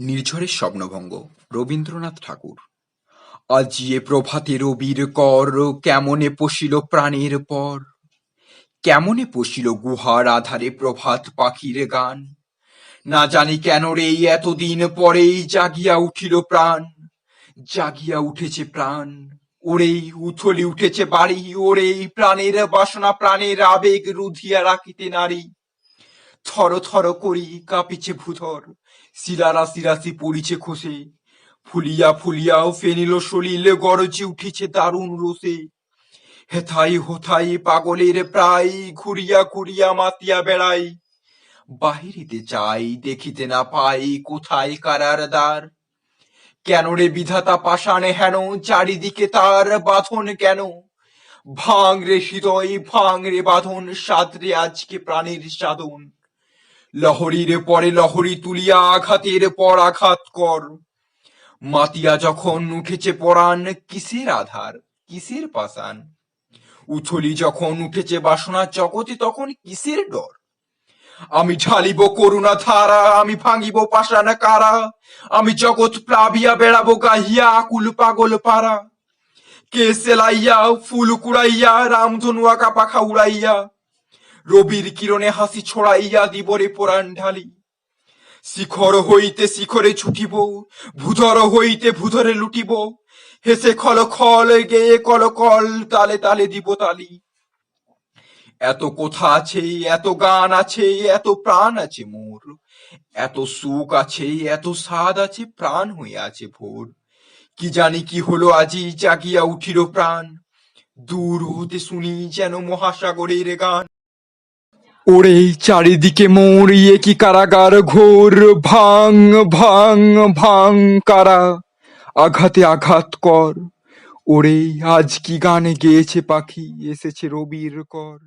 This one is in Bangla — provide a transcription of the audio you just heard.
নির্ঝরের স্বপ্নভঙ্গ, রবীন্দ্রনাথ ঠাকুর। আজি এ প্রভাতে রবির কর, কেমনে পশিল প্রাণের পর? কেমনে পশিল গুহার আধারে প্রভাত পাখির গান? না জানি কেন রে এতদিন পরেই জাগিয়া উঠিল প্রাণ। জাগিয়া উঠেছে প্রাণ, ওরেই উথলি উঠেছে বাড়ি, ওরেই প্রাণের বাসনা, প্রাণের আবেগ রুধিয়া রাখিতে নারী। থর থর করি কাঁপিছে ভূধর শিলারাশি রাশি পড়িছে খসে। ফুলিয়া ফুলিয়াও ফেনিল সলিল, গরজে উঠিছে দারুণ রোষে। হেথাই হোথাই পাগলের প্রায় ঘুরিয়া ঘুরিয়া মাতিয়া বেড়াই। বাহিরিতে চাই দেখিতে না পাই কোথায় কারার দ্বার। কেন রে বিধাতা পাষাণে হেন, চারিদিকে তার বাঁধন কেন? ভাঙ রে হৃদয়, ভাঙ রে বাঁধন সাদরে আজকে প্রাণের সাধন। লহরীর পরে লহরী তুলিয়া আঘাতের পর আঘাত কর। মাতিয়া যখন উঠেছে পরাণ, কিসের আধার? কিসের পাষাণ? উথলি যখন উঠেছে বাসনা জগতে, তখন কিসের ডর? আমি ঢালিব করুণা ধারা, আমি ভাঙিব পাষাণ কারা? আমি জগৎ প্লাবিয়া বেড়াবো গাহিয়া আকুল পাগল পারা। কে সেলাইয়া, ফুল কুড়াইয়া, রামধনু আঁকা পাখা উড়াইয়া রবির কিরণে হাসি ছড়াইয়া দিবরে পোড়ান ঢালি। শিখর হইতে শিখরে ছুটিব, ভূধর হইতে ভূধরে লুটিব। হেসে খল খল গেয়ে কল কল তালে তালে দিব তালি। এত কথা আছে, এত গান আছে, এত প্রাণ আছে মোর। এত সুখ আছে, এত স্বাদ আছে, প্রাণ হয়ে আছে ভোর। কি জানি কি হলো আজি, জাগিয়া উঠিল প্রাণ। দূর হতে শুনি যেন মহাসাগরের গান। ওরে চারিদিকে মরিয়ে কি কারাগার ঘোর? ভাং ভাং ভাং কারা? আঘাতে আঘাত কর। ওরেই আজ কি গানে গেয়েছে পাখি? এসেছে রবির কর।